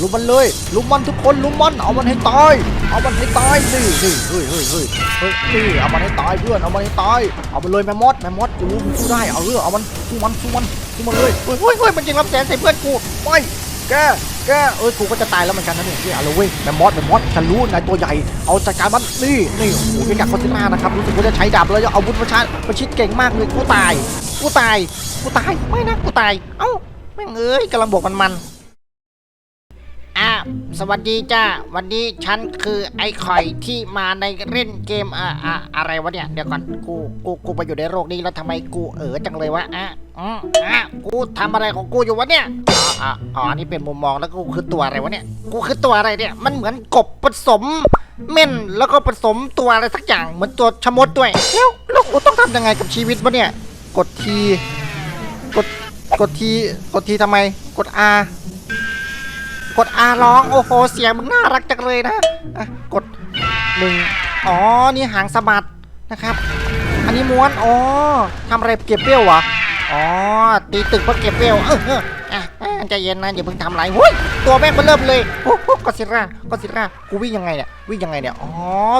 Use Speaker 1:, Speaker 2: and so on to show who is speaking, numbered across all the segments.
Speaker 1: ลุมมันเลย ลุมมันทุกคน ลุมมัน เอามันให้ตาย เอามันให้ตายสินี่เฮ้ยเฮ้ยเฮ้ยเฮ้ยนี่เอามันให้ตายเพื่อน เอามันให้ตาย เอามันเลยแมมมอสแมมมอสกูรู้มึงสู้ได้ เอาเรื่องเอามันสู้มันสู้มันสู้มันเลย เฮ้ยเฮ้ยเฮ้ยมันยิงรับแสงใส่เพื่อนกูไม่แกแกเอ้ยกูก็จะตายแล้วเหมือนกันนะเนี่ยนี่เอาเลยเว้ยแมมมอสแมมมอสฉันรู้นายตัวใหญ่ เอาจัดการมันนี่นี่โอ้โหเป็นการคอนเทนต์นะครับ รู้สึกว่าจะใช้ดาบแล้วจะเอาอาวุธประชันประชิดเก่งมากเลยกูตาย กูตาย กูตาย ไม่นะ กูตาย เอ้า แม่งเอ้ยกำลังบวกมันมัน
Speaker 2: อะสวัสดีจ้า วันนี้ฉันคือไอ้ข่อยที่มาในเล่นเกมอะอะอะไรวะเนี่ย เดี๋ยวก่อน กู กู กูไปอยู่ในโลกนี้แล้วทำไมกูเออจังเลยวะ อะอืมอะกูทำอะไรของกูอยู่วะเนี่ย อ๋ออ๋ออ๋ออันนี้เป็นมุมมองแล้วกูคือตัวอะไรวะเนี่ย กูคือตัวอะไรเนี่ย มันเหมือนกบผสมเม่นแล้วก็ผสมตัวอะไรสักอย่างเหมือนตัวชะมดด้วย แล้วแล้วกูต้องทำยังไงกับชีวิตวะเนี่ย
Speaker 1: กดที กด กดที กดทีทำไม กด R
Speaker 2: กดอาร้องโอ้โหเสียงมึงน่ารักจังเลยนะ
Speaker 1: อะกดหนึ่ง
Speaker 2: อ๋อนี่หางสะบัดนะครับ
Speaker 1: อันนี้ม้วนอ๋อทำอะไรเก็บเปรี้ยวเหรอ
Speaker 2: อ๋อตีตึกเพื่อเก็บเวลเออเอออะอะใจเย็นนะอย่าเพิ่งทำอะไรหุ้ยตัวแม่งมันเริ่มเลยโอ้โหกอซิร่ากอซิร่า
Speaker 1: กูวิ่งยังไงเนี่ยวิ่งยังไงเนี่ยอ๋อ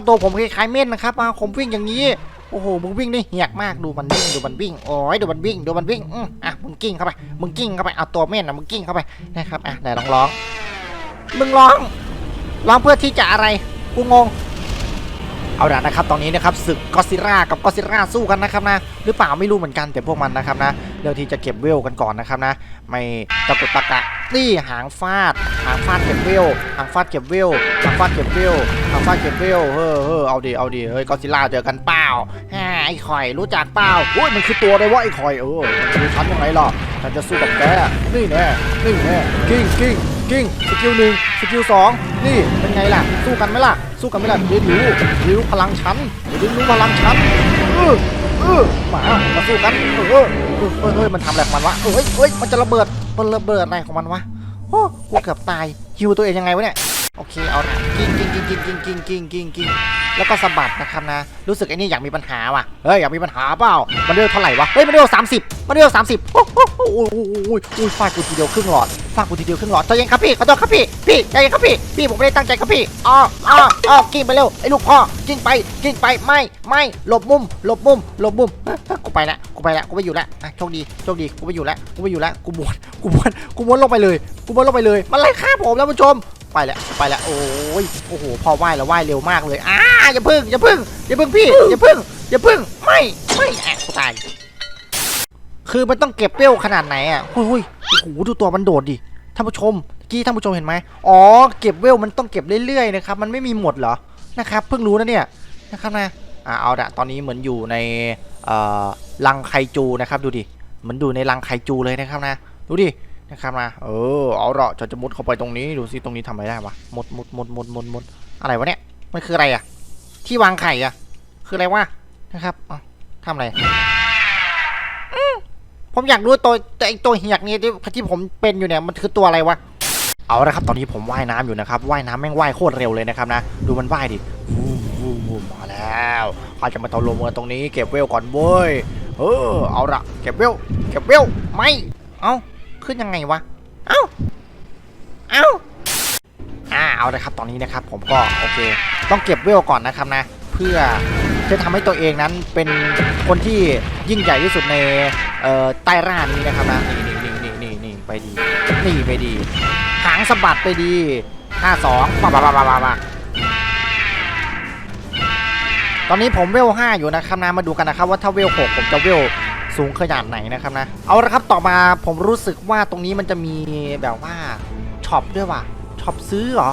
Speaker 1: ตัวผมคล้ายๆเม่นนะครับผมวิ่งอย่างนี้โอ้โห มึงวิ่งได้เหียกมาก ดูมันวิ่ง ดูมันวิ่ง
Speaker 2: โอ้ย ดูมันวิ่ง ดูมันวิ่ง อืมอะ มึงกิ้งเข้าไป มึงกิ้งเข้าไป เอาตัวเม่นนะมึงกิ้งเข้าไป
Speaker 1: นะครับ อะ ไหนลองร้อง
Speaker 2: มึงร้องร้องเพื่อที่จะอะไร กูงง
Speaker 1: เอาละนะครับ ตอนนี้นะครับศึกก็ซิล่ากับก็ซิล่าสู้กันนะครับนะ หรือเปล่าไม่รู้เหมือนกันแต่พวกมันนะครับนะเรื่องที่จะเก็บเวลกันก่อนนะครับนะ ไม่ตะกุกตะกะนี่หางฟาด หางฟาดเก็บเวล หางฟาดเก็บเวล หางฟาดเก็บเวล หางฟาดเก็บเวล เฮ้อเฮ้อเอาดิเอาดิเฮ้ยก็ซิล่าเจอกันเปล่า
Speaker 2: ฮ่าไอ้ข่อยรู้จักเปล่า
Speaker 1: โอ้ยมันคือตัวอะไรวะไอ้คอยเออมันจะดูฉันยังไงล่ะฉันจะสู้กับแก นี่แน่ นี่แน่ กิ้งกิ้ง กิ้งสกิลหนึ่งสกิลสองนี่เป็นไงล่ะ สู้กันไหมล่ะ สู้กันไหมล่ะเดียนรู้เรียนรู้พลังฉันเดียนรู้พลังฉันเออเออมามาสู้กันเออเออเออเออเฮ้ยมันทำอะไรของมันวะเอ้ยเอ้ยมันจะระเบิดมันระเบิดอะไรของมันวะโอ้กูเกือบตายฮิวตัวเองยังไงวะเนี่ยโอเคเอาละกิ้งกิ้งกิ้งกิ้งกิ้งกิ้งกิ้งกิ้งกิ้ง แล้วก็สะบัดนะครับนะ รู้สึกไอ้นี่อยากมีปัญหาว่ะเฮ้ยอยากมีปัญหาเปล่ามันเร็วเท่าไหร่วะเฮ้ยมันเร็วสามสิบมันเร็วสามสิบโอ้โหโอ้โหโอ้โหโอ้โหโอ้ยฟาดกูทีเดียวครึ่งหลอดฟาดกูทีเดียวครึ่งหลอด
Speaker 2: ใจเย็นครับพี่ขอโทษครับพี่พี่ใจเย็นครับพี่พี่ผมไม่ได้ตั้งใจครับพี่อ๋ออ๋ออ๋อกิ้งไปเร็วไอ้ลูกพ่อกิ้งไปกิ้งไปไม่ไม่หลบมุมหลบมุมหลบมุมกูไปล้วกูไปล้วกูไม่อยู่ละโชคดีโชคดีกูไม่อยู่ล้วกูไม่อยู่ล้วกูม้วนกูม้วนกูม้วนลงไปเลยกูม้วนลงไปเลยมันไล่ฆ่าผมแล้วผู้ชม ไปแล้วไปแล้วโอ้ยโอ้โหพอว่ายแล้วว่ายเร็วมากเลยอ่าอย่าพึ่งอย่าพึ่งอย่าพึ่งพี่อย่าพึ่งอย่าพึ่งไม่ไม่แอะกูตายคือมันต้องเก็บเปรี้ยวขนาดไหนอะ
Speaker 1: โอ้ยโอ้โหดูตัวมันโดดดิท่านผู้ชมเมื่อกี้ท่านผู้ชมเห็นไหมอ๋อเก็บเวลมันต้องเก็บเรื่อยๆนะครับมันไม่มีหมดเหรอนะครับเพิ่งรู้นะเนี่ยนะครับนะอ่าเอาละตอนนี้เหมือนอยู่ในเอ่อรังไคจูนะครับดูดิเหมือนดูในรังไคจูเลยนะครับนะดูดิ นะครับนะเออเอาละจะจะมุดเข้าไปตรงนี้ดูซิตรงนี้ทำอะไรได้วะมุดมุดมุดมุดมุดมุดอะไรวะเนี่ยมันคืออะไรอะ ที่วางไข่อะ คืออะไรวะนะครับอ๋อทำอะไร
Speaker 2: ผมอยากรู้ตัวตัวไอ้ตัวเหียกนี่ที่ที่ผมเป็นอยู่เนี่ยมันคือตัวอะไรวะ
Speaker 1: เอาละครับตอนนี้ผมว่ายน้ำอยู่นะครับว่ายน้ำแม่งว่ายโคตรเร็วเลยนะครับนะดูมันว่ายดิวูมวูมวูมมาแล้วเขาจะมาตกลงมาตรงนี้เก็บเวลก่อนเว้ยเออเอาละเก็บเวลเก็บเวล
Speaker 2: ไม่เอ้า ขึ้นยังไงวะ เอ้า เอ้า
Speaker 1: อ่าเอาเละครับตอนนี้นะครับ ผมก็โอเค ต้องเก็บเวลก่อนนะครับนะ เพื่อจะทำให้ตัวเองนั้นเป็นคนที่ยิ่งใหญ่ที่สุดในเอ่อใต้ร่านี้นะครับนะนี่นี่นี่นี่นี่ไปดีนี่ไปดี หางสะบัดไปดีห้าสองปะปะปะปะปะตอนนี้ผมเวลห้าอยู่นะครับนะมาดูกันนะครับว่าถ้าเวลหกผมจะเวล สูงขนาดไหนนะครับนะ เอาละครับต่อมาผมรู้สึกว่าตรงนี้มันจะมีแบบว่าช็อปด้วยว่ะช็อปซื้อเหรอ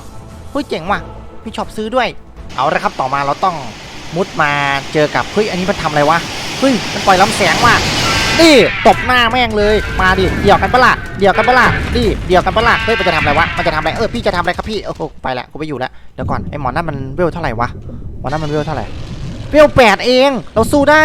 Speaker 1: เฮ้ยเจ๋งว่ะมีช็อปซื้อด้วย เอาละครับต่อมาเราต้องมุดมาเจอกับเฮ้ยอันนี้มันทำอะไรวะเฮ้ยมันปล่อยลำแสงว่ะนี่ตบหน้าแม่งเลย มาดิเดี่ยวกันปะล่ะเดี่ยวกันปะล่ะดิเดี่ยวกันปะล่ะเฮ้ยมันจะทำอะไรวะมันจะทำอะไรเออพี่จะทำอะไรครับพี่โอ้โหไปละกูไปอยู่ล้วเดี๋ยวก่อนไอ้หมอนั่นมันเวลเท่าไหร่วะหมอนั่นมันเวลเท่าไหร่เวลแปดเอง เราสู้ได้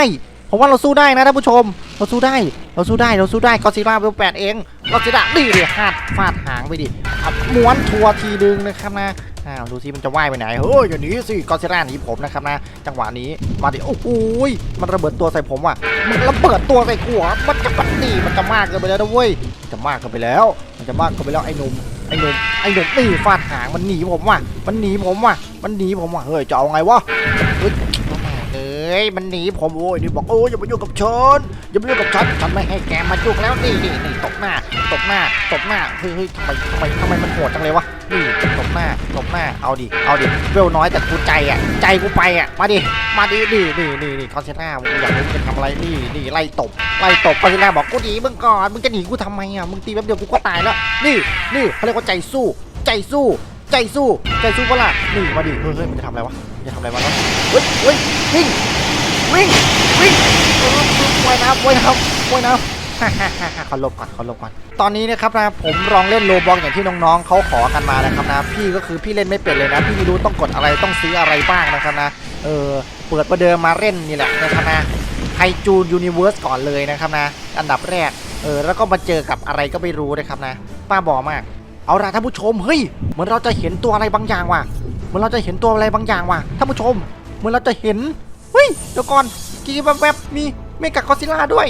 Speaker 1: ผมว่าเราสู้ได้นะท่านผู้ชม เราสู้ได้ เราสู้ได้ เราสู้ได้ก็ซิล่าเวลแปดเองก็ซิล่าดีเดิฟาดฟาดหางไปดิเอาม้วนทัวร์ทีนึงนะครับนะ อ้าวดูสิมันจะว่ายไปไหน เฮ้ยอย่าหนีสิก็ซิล่าหนีผมนะครับนะ จังหวะนี้มาดิ โอ้โหยมันระเบิดตัวใส่ผมว่ะ มันระเบิดตัวใส่หรอมันจะปัดดีมันจะมากเกินไปแล้วนะเว้ยมันจะมากเกินไปแล้ว มันจะมากเกินไปแล้วไอ้หนุ่มไอ้หนุ่มไอ้หนุ่มนี่ฟาดหางมันหนีผมว่ะ มันหนีผมว่ะ มันหนีผมว่ะ เฮ้ยจะเอาไงวะ อ้ยมันหนีผมโอ้ยนี่บอกโอ้ยอย่ามายุ่งกับฉันอย่ามายุ่งกับฉันฉันไม่ให้แกมายุ่งแล้วนี่นี่นี่ตบหน้าตบหน้าตบหน้าเฮ้ยเฮ้ยทำไมทำไมทำไมมันโหดจังเลยวะนี่ตบหน้าตบหน้าเอาดิเอาดิเวลน้อยแต่กูใจอะใจกูไปอะมาดิมาดินี่นี่นี่นี่คอนเซน่ามึงอยากรู้มึงจะทำอะไรนี่นี่ไล่ตบไล่ตบคอนเซน่าบอกกูหนีมึงก่อนมึงจะหนีกูทำไมอะมึงตีแป๊บเดียวกูก็ตายแล้วนี่นี่เขาเรียกว่าใจสู้ ใจสู้ ใจสู้ ใจสู้ปะล่ะนี่มาดิเฮ้ยเฮ้ยมันจะทำอะไรวะ จะทำอะไรวะเนาะเฮ้ยเฮ้ยวิ่งวิ่งวิ่งเออว่ายน้ำว่ายน้ำว่ายน้ำฮ่าฮ่าฮ่าฮ่าขอลบก่อนขอลบก่อน ตอนนี้นะครับนะผมลองเล่นโลบอกอย่างที่น้องๆเขาขอกันมานะครับนะ พี่ก็คือพี่เล่นไม่เป็นเลยนะ พี่ไม่รู้ต้องกดอะไรต้องซื้ออะไรบ้างนะครับนะ เออเปิดประเดิมมาเล่นนี่แหละนะครับนะไฮจูนยูนิเวิร์สก่อนเลยนะครับนะ อันดับแรก เออ แล้วก็มาเจอกับอะไรก็ไม่รู้นะครับนะ ป้าบอกมาก เอาล่ะท่านผู้ชม เฮ้ย เหมือนเราจะเห็นตัวอะไรบางอย่างว่ะ เหมือนเราจะเห็นตัวอะไรบางอย่างว่ะท่านผู้ชม เหมือนเราจะเห็นเฮ้ยเดี๋ยวก่อนกีแวบๆมีเมกะกอซิล่าด้วย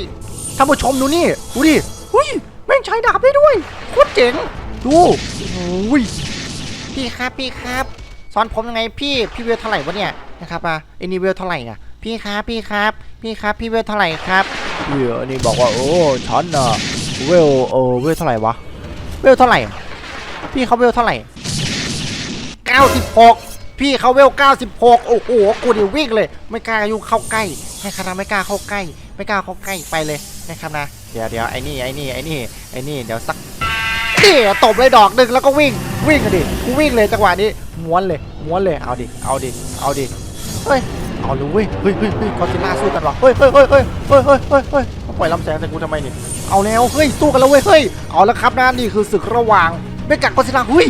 Speaker 1: ท่านผู้ชมดูนี่ดูดิเฮ้ยแม่งใช้ดาบได้ด้วยโคตรเจ๋งดูโอ้ยพี่ครับพี่ครับสอนผมยังไงพี่พี่เวลเท่าไหร่วะเนี่ยนะครับอะไอ้นี่เวลเท่าไหร่อะพี่ครับพี่ครับ พี่ครับพี่เวลเท่าไหร่ครับเดี๋ยวนี่บอกว่าโอ้ฉันน่ะเวลเออเวลเท่าไหร่วะเวลเท่าไหร่ พี่เขาเวลเท่าไหร่ 96 พี่เขาเวล 96 โอ้โห กูเดี๋ยววิ่งเลย ไม่กล้ายุ่งเข้าใกล้นะครับนะไม่กล้าเข้าใกล้ ไม่กล้าเข้าใกล้ไปเลยนะครับนะ เดี๋ยวเดี๋ยวไอ้นี่ไอ้นี่ไอ้นี่ไอ้นี่เดี๋ยวสักนี่ตบเลยดอกหนึ่งแล้วก็วิ่งวิ่งกันดิกูวิ่งเลยจังหวะนี้ม้วนเลยม้วนเลยเอาดิเอาดิเอาดิเฮ้ยเอาเลยเว้ยเฮ้ยเฮ้ยเฮ้ยกอซิล่าสู้กันวะเฮ้ยเฮ้ยเฮ้ยเฮ้ยเฮ้ยเฮ้ยเฮ้ยเฮ้ยปล่อยลำแสงใส่กูทำไมนี่เอาแล้วเฮ้ยสู้กันแล้วเว้ยเฮ้ยเอาแล้วครับนะนี่คือศึกระหว่างเมกะกอซิล่าเฮ้ย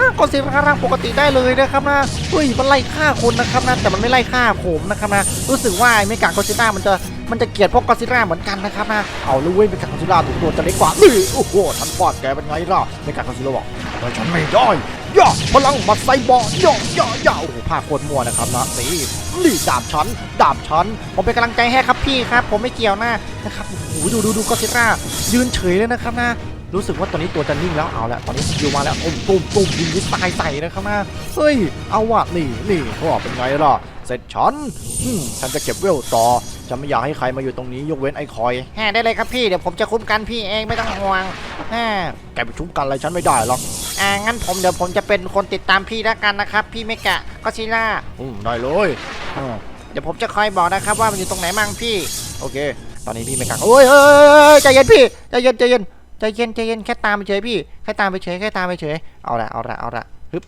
Speaker 1: ฆ่ากอซิลล่าร่างปกติได้เลยนะครับนะเฮ้ยมันไล่ฆ่าคนนะครับนะแต่มันไม่ไล่ฆ่าผมนะครับนะรู้สึกว่าไอ้เมกะกอซิล่ามันจะมันจะเกลียดพวกกอซิล่าเหมือนกันนะครับนะเอาเลยเว้ยเมกะกอซิล่าถูกตัวจะเล็กกว่านี่โอ้โหฉันฟาดแกเป็นไงล่ะเมกะกอซิล่าบอกแต่ฉันไม่ได้ย่าพลังมาไซบอร์ย่าย่าย่าโอ้โหภาคโคตรมั่วนะครับนะนี่นี่ดาบฉันดาบฉันผมเป็นกำลังใจให้ครับพี่ครับ ผมไม่เกี่ยวนะนะครับโอ้โหดูดูดูกอซิล่ายืนเฉยเลยนะครับนะ รู้สึกว่าตอนนี้ตัวจะนิ่งแล้วเอาละตอนนี้สกิลมาแล้วตุ้มตุ้มตุ้มยิงยิงตายใส่นะครับนะเฮ้ยเอาว่ะนี่นี่เขาบอกเป็นไงล่ะเสร็จฉันอืมฉันจะเก็บเวลต่อจะไม่อยากให้ใครมาอยู่ตรงนี้ยกเว้นไอ้คอย
Speaker 2: แฮ่ได้เลยครับพี่เดี๋ยวผมจะคุ้มกันพี่เองไม่ต้องห่วงแฮ่
Speaker 1: แกไปชุบกันอะไรฉันไม่ได้หรอก
Speaker 2: อ่างั้นผมเดี๋ยวผมจะเป็นคนติดตามพี่แล้วกันนะครับ พี่เมกะก็ซิล่า
Speaker 1: อืมได้เลยอืม
Speaker 2: เดี๋ยวผมจะคอยบอกนะครับว่ามันอยู่ตรงไหนมั่งพี่
Speaker 1: โอเค ตอนนี้พี่ไม่กังโอ้ยเฮ้ยเฮ้ยเฮ้ยใจเย็นพี่ใจเย็นใจเย็น ใจเย็นใจเย็นแค่ตามไปเฉยพี่แค่ตามไปเฉยแค่ตามไปเฉยเอาละเอาละเอาละฮึบ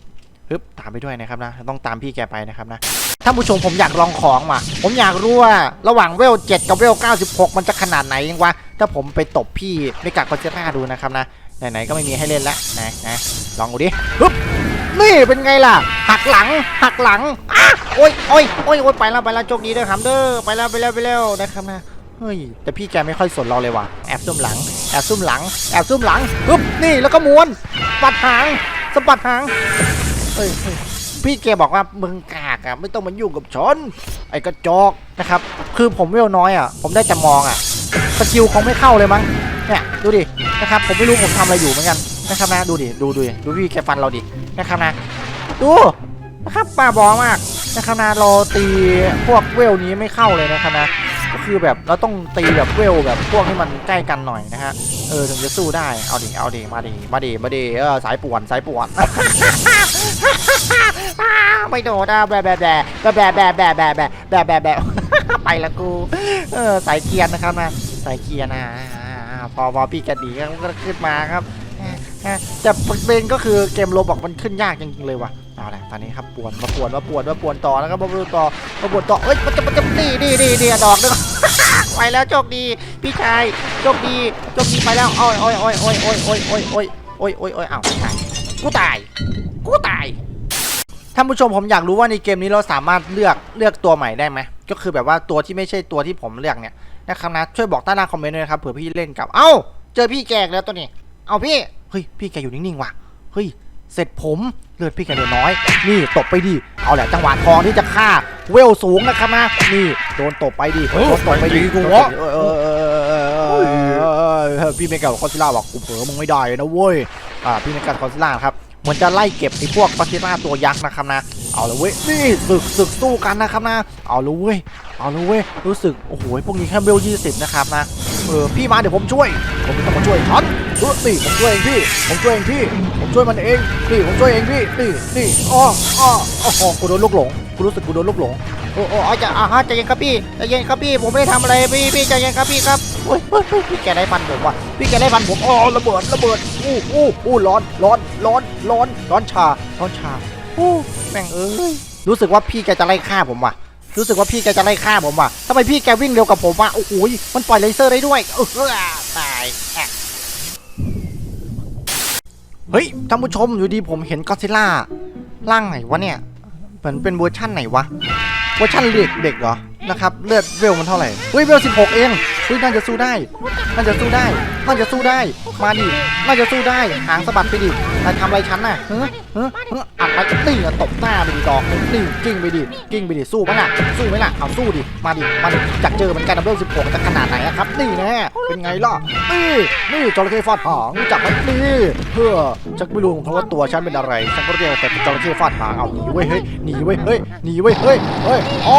Speaker 1: ฮึบตามไปด้วยนะครับนะต้องตามพี่แกไปนะครับนะท่านผู้ชมผมอยากลองของว่ะ ผมอยากรู้ว่าระหว่างเวล7กับเวล96 มันจะขนาดไหนยังวะถ้าผมไปตบพี่ไม่กักคอนเจต้าดูนะครับนะไหนๆก็ไม่มีให้เล่นแล้วนะนะลองดูดิฮึบนี่เป็นไงล่ะ หักหลัง หักหลังอะโอ้ยโอ้ยโอ้ยโอ้ยไปแล้วไปแล้วโชคดีเด้อครับเด้อไปแล้วไปแล้วไปแล้วนะครับนะ เฮ้ย แต่พี่แกไม่ค่อยสนเราเลยว่ะ แอบซุ่มหลัง แอบซุ่มหลัง แอบซุ่มหลังฮึบนี่แล้วก็ม้วนสะบัดหางสะบัดหางเฮ้ยพี่แกบอกว่ามึงกากอะไม่ต้องมายุ่งกับฉันไอ้กระจอกนะครับ คือผมเวลน้อยอะ ผมได้แต่มองอะสกิลคงไม่เข้าเลยมั้งเนี่ยดูดินะครับ ผมไม่รู้ผมทำอะไรอยู่เหมือนกันนะครับนะดูดิดูดูดิดูพี่แกฟันเราดินะครับนะ ดูนะครับป้าบอมากนะครับนะเราตีพวกเวลนี้ไม่เข้าเลยนะครับนะ ก็คือแบบเราต้องตีแบบเวลแบบพวกที่มันใกล้กันหน่อยนะฮะ เออถึงจะสู้ได้ เอาดิ เอาดิ มาดิ มาดิ มาดิเออสายป่วนสายป่วน
Speaker 2: ไม่โดดอะแบบแบบแบบแบบแบบแบบแบแบบแบแบบแบ
Speaker 1: ไปละกู เออสายเกียร์นะครับนะสายเกียร์นะอ่าพอพอพี่แกดีก็ขึ้นมาครับแต่ประเด็นก็คือเกมโรบอกมันขึ้นยากจริงๆเลยว่ะ เอาละตอนนี้ครับปวนมาปวนมาปวนมาปวนต่อแล้วก็มาปวนต่อมาปวนต่อเอ้ยมันจะมันจะนี่นี่นี่นี่ดอกนึง
Speaker 2: ไปแล้วโชคดี พี่ชายโชคดีโชคดีไปแล้วโอ้ยโอ้ยโอ้ยโอ้ยโอ้ยโอ้ยโอ้ยโอ้ย
Speaker 1: โอ้ยโอ้ยโอ้ยอ้าวไม่ใช่กูตายกูตายท่านผู้ชมผมอยากรู้ว่าในเกมนี้เราสามารถเลือกเลือกตัวใหม่ได้ไหมก็คือแบบว่าตัวที่ไม่ใช่ตัวที่ผมเลือกเนี่ยนะครับนะช่วยบอกใต้ล่างคอมเมนต์ด้วยนะครับเผื่อพี่เล่นกับเอ้า
Speaker 2: เจอพี่แกกแล้วตัวนี้ เอาพี่
Speaker 1: เฮ้ยพี่แกอยู่นิ่งๆว่ะเฮ้ย เสร็จผมเลือดพี่แกเหลือน้อย นี่ตบไปดิเอาแหละจังหวะทองที่จะฆ่าเวลสูงนะครับนะนี่โดนตบไปดิโดนตบไปดิ
Speaker 3: กู
Speaker 1: โดนต
Speaker 3: วะ
Speaker 1: บเออเออเออเออเออเออพี่เมกาบอกก็ซิล่าบอกกูเผลอมึงไม่ได้นะเว้ยอ่าพี่เมกาคอสล่าครับเหมือนจะไล่เก็บไอ้พวกกอซิล่าตัวยักษ์นะครับนะเอาละเว้ยนี่ศึกศึกสู้กันนะครับนะเอาละเว้ยเอาละเว้ยรู้สึกโอ้โหพวกนี้แค่เบลยี่สิบนะครับนะเออพี่มาเดี๋ยวผมช่วยผมไม่ต้องมาช่วยฉันเออ นี่ผมช่วยเองพี่ ผมช่วยเองพี่ ผมช่วยมันเองนี่ผมช่วยเองพี่นี่นี่อ้ออ้ออ้โหกูโดนลูกหลงกูรู้สึกกูโดนลูกหลง
Speaker 2: โอ้โอ้อาจะอ่าฮะใจเย็นครับพี่ใจเย็นครับพี่ผมไม่ได้ทำอะไรพี่พี่ใจเย็นครับพี่ครับโอ้ยเฮ้ยพี่แกได้ฟันผมว่ะพี่แกได้ฟันผม
Speaker 1: อ๋อระเบิดระเบิดอู้อู้อู้ร้อนร้อนร้อนร้อนร้อนชาร้อนชาอู้แม่งเอ้ยรู้สึกว่าพี่แกจะไล่ฆ่าผมว่ะรู้สึกว่าพี่แกจะไล่ฆ่าผมว่ะทำไมพี่แกวิ่งเร็วกับผมวะโอ้โหมันปล่อยเลเซอร์ได้ด้วยเออ
Speaker 2: ตายแอ
Speaker 1: เฮ้ยท่านผู้ชมอยู่ดีผมเห็นก็อดซิล่าร่างไหนวะเนี่ยเหมือนเป็นเวอร์ชั่นไหนวะเวอร์ชันเด็กเด็กเหรอนะครับเลือดเวลมันเท่าไหร่เฮ้ยเวล16เอง ฮ้ยน่าจะสู้ได้ น่าจะสู้ได้ น่าจะสู้ได้ มาดิ น่าจะสู้ได้ หางสะบัดไปดินายทำอะไรฉันน่ะเฮ้ยเฮ้ยเฮ้ยอัดไปตีอะตบหน้าไปดิดอกนี่กิ้งไปดิกิ้งไปดิสู้ไหมล่ะ สู้ไหมล่ะ เอาสู้ดิ มาดิ มาดิอยากเจอเหมือนกันนะเวล16จะขนาดไหนอะครับ นี่แน่เป็นไงล่ะ นี่ นี่จระเข้ฟาดหางรู้จักไหมนี่เพื่อจักไม่รู้เพราะว่าตัวฉันเป็นอะไร ฉันก็เรียกแต่เป็นจระเข้ฟาดหางเอาหนีเว้ย เฮ้ย หนีเว้ย เฮ้ย หนีเว้ย เฮ้ย เฮ้ยอ๋อ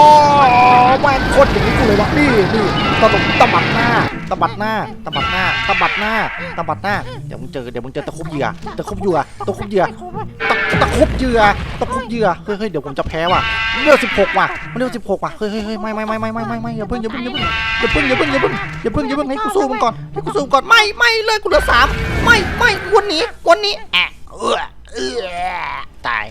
Speaker 1: แม่งโคตรอย่างนี้กูเลยวะนี่นี่ตะบตะบัดหน้าตะบัดหน้าตะบัดหน้าตะบัดหน้าตะบัดหน้า เดี๋ยวมึงเจอเดี๋ยวมึงเจอตะคุบเหยื่อตะคุบเหยื่อตะคุบเหยื่อตะตะคุบเหยื่อตะคุบเหยื่อเฮ้ยเฮ้ยเดี๋ยวผมจะแพ้ว่ะเลือดสิบหกว่ะมันเลือดสิบหกว่ะเฮ้ยเฮ้ยเฮ้ยไม่ไม่ไม่ไม่ไม่ไม่ไม่อย่าเพิ่งอย่าเพิ่งอย่าเพิ่งอย่าเพิ่งอย่าเพิ่งอย่าเพิ่งอย่าเพิ่งอย่าเพิ่งให้กูสู้มันก่อนให้กูสู้มันก่อนไม่ไม่เลยกูเหลือสามไม่ไม่วันนี้วันนี้
Speaker 2: แอะเออเออตาย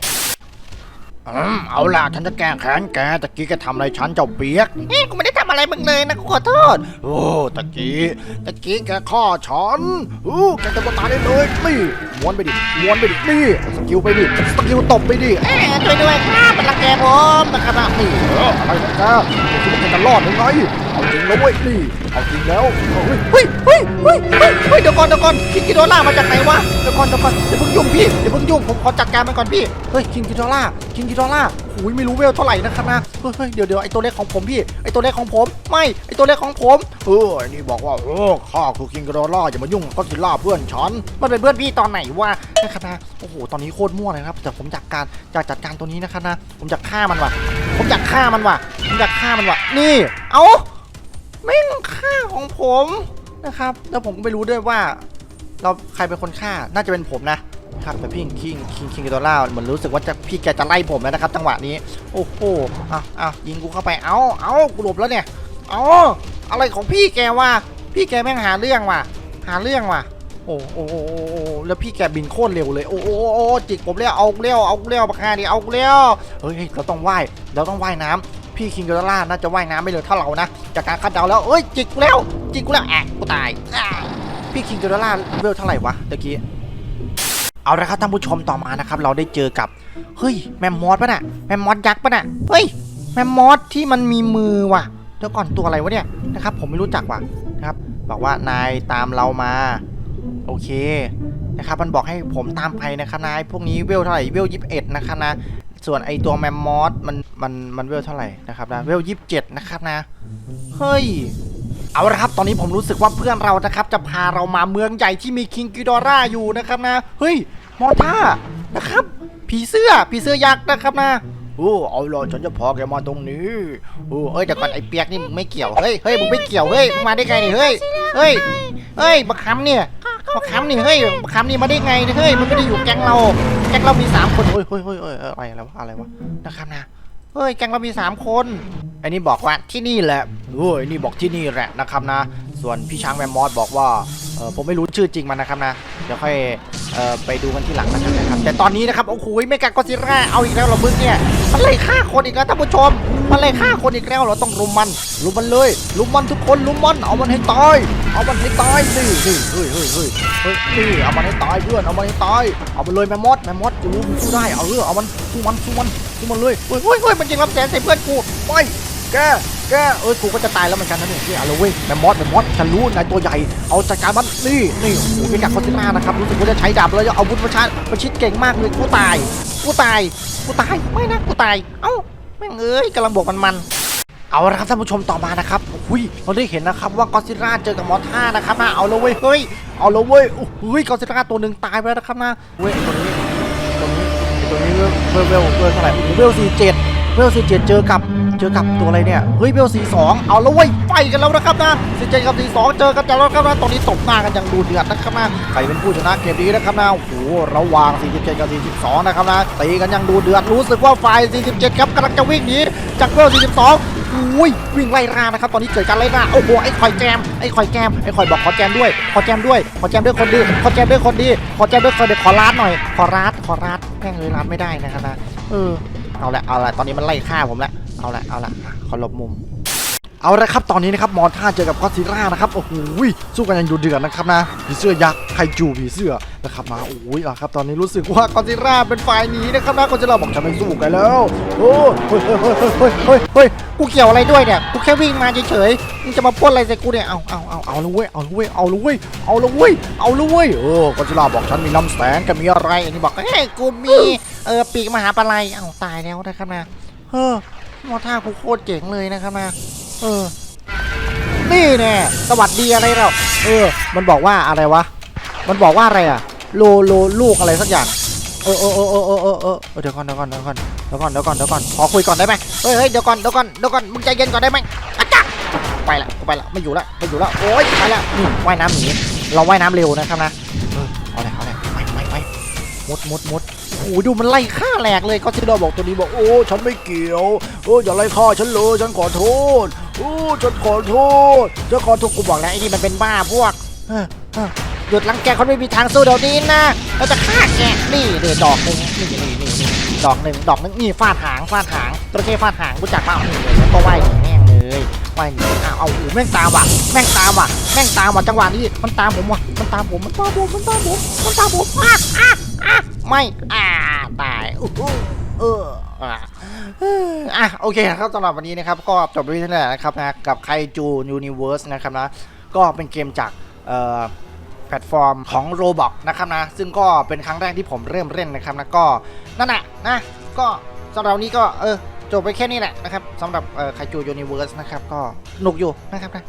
Speaker 1: อืมเอาล่ะฉันจะแก้แค้นแกตะกี้แกทำอะไรฉันเจ้าเปียก
Speaker 2: เอ้ยกูไม่ได้ทำอะไรมึงเลยนะกูขอโทษ
Speaker 1: โอ้ตะกี้ตะกี้แกข้อฉันอู้แกจะมาตายได้เลยนี่ม้วนไปดิม้วนไปดินี่สกิลไปดิสกิลตบไปดิ
Speaker 2: เอ้ยช่วยด้วยครับ มันรังแกผมนะครับ
Speaker 1: นี่เอออะไรของแกคิดว่าแกจะรอดหรือไงเอาจริงแล้วเว้ยนี่เอาจริงแล้วเฮ้ย
Speaker 2: เฮ้ยเฮ้ยเฮ้ยเฮ้ยเฮ้ยเดี๋ยวก่อนเดี๋ยวก่อนคิงกิโดล่ามาจากไหนวะเดี๋ยวก่อนเดี๋ยวก่อนอย่าเพิ่งยุ่งพี่อย่าเพิ่งยุ่งผมขอจัดการมันก่อนพี่
Speaker 1: เฮ้ยคิงกิดอล่าคิงกิดอล่าหุยไม่รู้เวลเท่าไหร่นะครับนะเฮ้ยเดี๋ยวเดี๋ยวไอตัวเล็กของผมพี่ไอตัวเล็กของผม ไม่ไอตัวเล็กของผมเออไอนี่บอกว่าเออข้าคือคิงกิดอล่าอย่ามายุ่งกับก็อดซิลล่าเพื่อนฉัน
Speaker 2: มันเป็นเพื่อนพี่ตอนไหนวะ
Speaker 1: นะครับนะโอ้โหตอนนี้โคตรมั่วเลยครับแต่ผมอยากการจะจัดการตัวนี้นะครับนะผมอยากฆ่ามันว่ะ ผมอยากฆ่ามันว่ะผมอยากฆ่ามันว่ะ นี่ เอาแม่งฆ่าของผมนะครับ แล้วผมก็ไม่รู้ด้วยว่า เราใครเป็นคนฆ่าน่าจะเป็นผมนะ ครับแต่พี่คิงคิงคิงกับดอลล่าเหมือนรู้สึกว่าจะพี่แกจะไล่ผมแล้วนะครับ จังหวะนี้ โอ้โหอาเอายิงกูเข้าไปเอาเอากูหลบแล้วเนี่ยเอาอะไรของพี่แกวะพี่แกแม่งหาเรื่องว่ะ หาเรื่องว่ะ โอ้โอ้โอ้โอ้แล้วพี่แกบินโคตรเร็วเลย โอ้โอ้โอ้จิกผมเร็วเอาเร็วเอาเร็วบักฮาดิเอาเร็วเฮ้ยเฮ้ยเราต้องว่ายเราต้องว่ายน้ำพี่คิงกอร์ล่าน่าจะว่ายน้ำไม่เร็วเท่าเรานะ จากการคาดเดาแล้วเอ้ยจิกกูแล้วจิกกูแล้วแอะกูตายพี่คิงกอร์ล่าเร็วเท่าไหร่วะตะกี้ เอาละครับท่านผู้ชมต่อมานะครับ เราได้เจอกับ เฮ้ยแมมมอสปะน่ะแมมมอสยักษ์ปะน่ะเฮ้ยแมมมอสที่มันมีมือว่ะเดี๋ยวก่อนตัวอะไรวะเนี่ยนะครับผมไม่รู้จักว่ะนะครับ บอกว่านายตามเรามา โอเคนะครับ มันบอกให้ผมตามไปนะครับนายพวกนี้เวลเท่าไหร่เวลยี่สิบเอ็ดนะครับนะส่วนไอตัวแมมมอสมันมันมันเวลเท่าไหร่นะครับนะเวลยี่สิบเจ็ดนะครับนะเฮ้ย เอาละครับ ตอนนี้ผมรู้สึกว่าเพื่อนเรานะครับ จะพาเรามาเมืองใหญ่ที่มีคิงกิดอร่าอยู่นะครับนะ เฮ้ย มอท่านะครับ ผีเสื้อ ผีเสื้อยักษ์นะครับนะโอ้เอาล่ะฉันจะพาแกมาตรงนี้โอ้เอ้ยเดี๋ยวก่อนไอ้เปียกนี่มึงไม่เกี่ยว เฮ้ยเฮ้ยมึงไม่เกี่ยว เฮ้ยมึงมาได้ไงนี่เฮ้ย เฮ้ย เฮ้ยบักคำเนี่ยมาค้ำนี่ เฮ้ยมาค้ำนี่มาได้ไงเนี่ยเฮ้ย มันไม่ได้อยู่แก๊งเรา แก๊งเรามีสามคนเฮ้ยเฮ้ยเฮ้ยอ้ยอะไรวะ อะไรวะ นะครับนะ เฮ้ยแก๊งเรามีสามคนไอ้นี่บอกว่าที่นี่แหละเฮ้ยนี่บอกที่นี่แหละนะครับนะ ส่วนพี่ช้างแมมมอสบอกว่าเออผมไม่รู้ชื่อจริงมันนะครับนะ เดี๋ยวค่อยเออไปดูกันที่หลังนะครับนะครับ แต่ตอนนี้นะครับโอ้โหไม่กากอซิร่าเอาอีกแล้วเหรอมึงเนี่ยมันไล่ฆ่าคนอีกแล้วท่านผู้ชมมันไล่ฆ่าคนอีกแล้วเราต้องรุมมันรุมมันเลยรุมมันทุกคนรุมมันเอามันให้ตาย เอามันให้ตายนี่นี่เฮ้ยเฮ้ยเฮ้ยเฮ้ยนี่เอามันให้ตายเพื่อนเอามันให้ตายเอามันเลยแมมมอสแมมมอสกูสู้ได้เอาเออเอามันสู้มันสู้มันสู้มันเลยเฮ้ยเฮ้ยเฮ้ยมันยิงลำแสงใส่เพื่อนกูไปแกแกเอ้ยกูก็จะตายแล้วเหมือนกันนะเนี่ยนี่เอาเลยเว้ยแมมมอสแมมมอสฉันรู้นายตัวใหญ่เอาจัดการมันนี่นี่โอ้โหเป็นกักคอนเทนเนอร์นะครับรู้สึกว่าจะใช้ดาบแล้วจะเอาอาวุธมาชาประชิดเก่งมากเลยกูตายกูตายกูตายไม่นะกูตายเอ้าแม่งเอ้ยกำลังบวกมันมัน เอาละครับท่านผู้ชมต่อมานะครับอุ้ยเราได้เห็นนะครับว่ากอซิล่าเจอกับมอท่านะครับนะเอาเลยเว้ยเฮ้ยเอาเลยเว้ยอุ้ยกอซิล่าตัวหนึ่งตายไปแล้วนะครับนะเว้ยตัวนี้ตัวนี้ตัวนี้เวลเวลเวลเท่าไหร่เวลสี่เจ็ด เวลสี่เจ็ดเจอกับเจอกับตัวอะไรเนี่ย เฮ้ยเวลสี่สองเอาแล้วเว้ยไฟกันแล้วนะครับนะสี่เจ็ดกับสี่สองเจอกันแล้วนะครับนะตอนนี้ตบหน้ากันอย่างดูเดือดนะครับนะใครเป็นผู้ชนะเกมนี้นะครับนะโอ้โหระหว่าง 47 กับ 42 นะครับนะตีกันอย่างดูเดือดรู้สึกว่าฝ่าย 47 ครับกำลังจะวิ่งหนีจากเวล42อุ้ยวิ่งไล่ล่านะครับตอนนี้เกิดการไล่ล่าโอ้โหไอ้ข่อยแจมไอ้ข่อยแจมไอ้ข่อยบอกขอแจมด้วยขอแจมด้วยขอแจมด้วยคนดีขอแจมด้วยคนดีขอแจมด้วยคนเดีขอร้านหน่อยขอร้านขอร้านแม่งเลยร้านไม่ได้นะครับนะเออ เอาละเอาละตอนนี้มันไล่ฆ่าผมละเอาละเอาละขอหลบมุม เอาละครับตอนนี้นะครับมอนท่าเจอกับก็อซิล่านะครับโอ้โหสู้กันย่างดูเดือดนะครับนะผีเสื้อยักษ์ไคจูผีเสื้อนะครับมาโอ้ยอะครับตอนนี้รู้สึกว่าก็อซิล่าเป็นฝ่ายหนีนะครับนะก็อซิล่าบอกจะไม่สู้กันแล้วโอ้เฮ้ยเฮ้ยเฮ้ยเฮ้ยเฮ้ยเฮ้ยกูเกี่ยวอะไรด้วยเนี่ยกูแค่วิ่งมาเฉยๆมึงจะมาพ่นอะไรใส่กูเนี่ยเอาเอาเอาเอาละเว้ยเอาละเว้ยเอาละเว้ยเอาละเว้ยเอาละเว้ยเออก็อซิลล่าบอกฉันมีลำแสงกับมีอะไรอันนี้บอกเฮ้ยกูมีเออปีกมหาปลายเอาตายแล้วนะครับนะเออมอท่ากูโคตรเจ๋งเลยนะครับนะ เออ นี่แน่สวัสดีอะไรเราเออ มันบอกว่าอะไรวะ มันบอกว่าอะไรอะโลโลลูกอะไรสักอย่างเออเออเออเออเออเออเออเดี๋ยวก่อนเดี๋ยวก่อนเดี๋ยวก่อนเดี๋ยวก่อนเดี๋ยวก่อนเดี๋ยวก่อนขอคุยก่อนได้ไหมเฮ้ยเฮ้ยเดี๋ยวก่อนเดี๋ยวก่อนเดี๋ยวก่อนมึงใจเย็นก่อนได้ไหมอะจ้ะไปละกูไปละไม่อยู่ละไม่อยู่ละโอ๊ยไปละว่ายน้ำหนีเราว่ายน้ำเร็วนะครับนะเออเอาเลยเอาเลยไปไปไปมุดมุดมุดโอ้ดูมันไล่ฆ่าแหลกเลยก็ที่เราบอกตัวนี้บอกโอ้ฉันไม่เกี่ยวโอ้อย่าไล่ฆ่าฉันเลยฉันขอโทษ อ้ฉันขอโทษฉันขอโทษกูบอกแล้วไอ้นี่มันเป็นบ้าพวกเออเออหยุดรังแกคนไม่มีทางสู้เดี๋ยวนี้นะเราจะฆ่าแกนี่เดี๋ยวดอกหนึ่งนี่นี่นี่นี่ดอกหนึ่งดอกหนึ่งนี่ฟาดหางฟาดหางตัวเก้ฟาดหางรู้จักเปล่านี่เลยแล้วก็ว่ายหนีแม่งเลยว่ายหนีอ้าวเอาหูแม่งตามว่ะแม่งตามว่ะแม่งตามว่ะจังหวะนี้มันตามผมว่ะมันตามผมมันตามผมมันตามผมมันตามผมอะอะอะไม่อ่าตายอู้เออ อะอะโอเคครับสำหรับวันนี้นะครับ ก็จบไปที่นี่แหละนะครับนะกับไคจูยูนิเวิร์สนะครับนะก็เป็นเกมจากเอ่อแพลตฟอร์มของ Roblox นะครับนะ ซึ่งก็เป็นครั้งแรกที่ผมเริ่มเล่นนะครับนะก็นั่นแหละนะก็สำหรับนี้ก็เออจบไปแค่นี้แหละนะครับสำหรับไคจูยูนิเวิร์สนะครับก็สนุกอยู่นะครับนะ